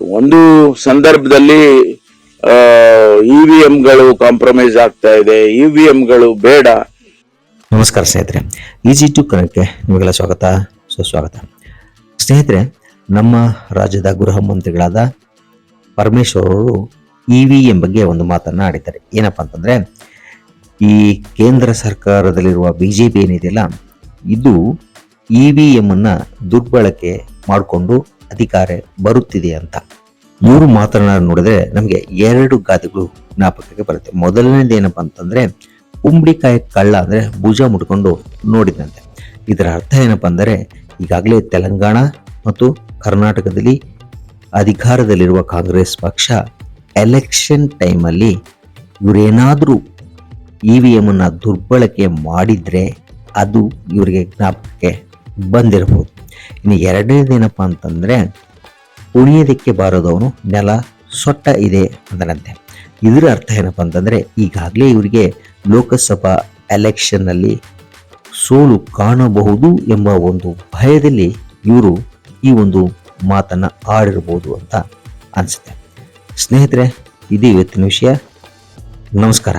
ಒಂದು ಸಂದರ್ಭದಲ್ಲಿ E V ಎಂಗಳು compromise ಆಗ್ತಾ ಇದೆ ಇ ವಿ ಎಂಗಳು ಬೇಡ. ನಮಸ್ಕಾರ ಸ್ನೇಹಿತರೆ. ಈಜಿ ಟು ಕನೆಕ್ಟ್ಗೆ ನಿಮಗೆಲ್ಲ ಸ್ವಾಗತ. ಸುಸ್ವಾಗತ. ಸ್ನೇಹಿತರೆ, ನಮ್ಮ ರಾಜ್ಯದ ಗೃಹ ಮಂತ್ರಿಗಳಾದ ಪರಮೇಶ್ವರ್ ಅವರು ಇ ವಿ ಎಂ ಬಗ್ಗೆ ಒಂದು ಮಾತನ್ನು ಆಡಿದ್ದಾರೆ. ಏನಪ್ಪಾ ಅಂತಂದರೆ, ಈ ಕೇಂದ್ರ ಸರ್ಕಾರದಲ್ಲಿರುವ ಬಿ ಜೆ ಪಿ ಏನಿದೆಯಲ್ಲ, ಇದು ಇ ವಿ ಎಮ್ಮನ್ನು ದುರ್ಬಳಕೆ ಮಾಡಿಕೊಂಡು ಅಧಿಕಾರ ಬರುತ್ತಿದೆ ಅಂತ ಇವರು ಮಾತನಾಡ ನೋಡಿದ್ರೆ ನಮಗೆ ಎರಡು ಗಾದೆಗಳು ಜ್ಞಾಪಕಕ್ಕೆ ಬರುತ್ತೆ. ಮೊದಲನೇದು ಏನಪ್ಪಾ ಅಂತಂದ್ರೆ ಉಂಬಳಿಕಾಯಿ ಕಳ್ಳ ಅಂದ್ರೆ ಭುಜ ಮುಟ್ಕೊಂಡು ನೋಡಿದಂತೆ ಇದರ ಅರ್ಥ ಏನಪ್ಪಾ ಅಂದರೆ, ಈಗಾಗಲೇ ತೆಲಂಗಾಣ ಮತ್ತು ಕರ್ನಾಟಕದಲ್ಲಿ ಅಧಿಕಾರದಲ್ಲಿರುವ ಕಾಂಗ್ರೆಸ್ ಪಕ್ಷ ಎಲೆಕ್ಷನ್ ಟೈಮಲ್ಲಿ ಇವರೇನಾದರೂ ಇ ವಿ ಎಮ್ಮನ್ನು ದುರ್ಬಳಕೆ ಮಾಡಿದರೆ ಅದು ಇವರಿಗೆ ಜ್ಞಾಪಕಕ್ಕೆ ಬಂದಿರಬಹುದು. ಇನ್ನು ಎರಡನೇದೇನಪ್ಪ ಅಂತಂದ್ರೆ ಉಳಿಯೋದಕ್ಕೆ ಬಾರದವನು ನೆಲ, ಸೊಟ್ಟ ಇದೆ ಅಂದನಂತೆ. ಇದರ ಅರ್ಥ ಏನಪ್ಪ ಅಂತಂದರೆ, ಈಗಾಗಲೇ ಇವರಿಗೆ ಲೋಕಸಭಾ ಎಲೆಕ್ಷನ್ನಲ್ಲಿ ಸೋಲು ಕಾಣಬಹುದು ಎಂಬ ಒಂದು ಭಯದಲ್ಲಿ ಇವರು ಈ ಒಂದು ಮಾತನ್ನು ಆಡಿರಬಹುದು ಅಂತ ಅನಿಸುತ್ತೆ. ಸ್ನೇಹಿತರೆ, ಇದು ಇವತ್ತಿನ ವಿಷಯ. ನಮಸ್ಕಾರ.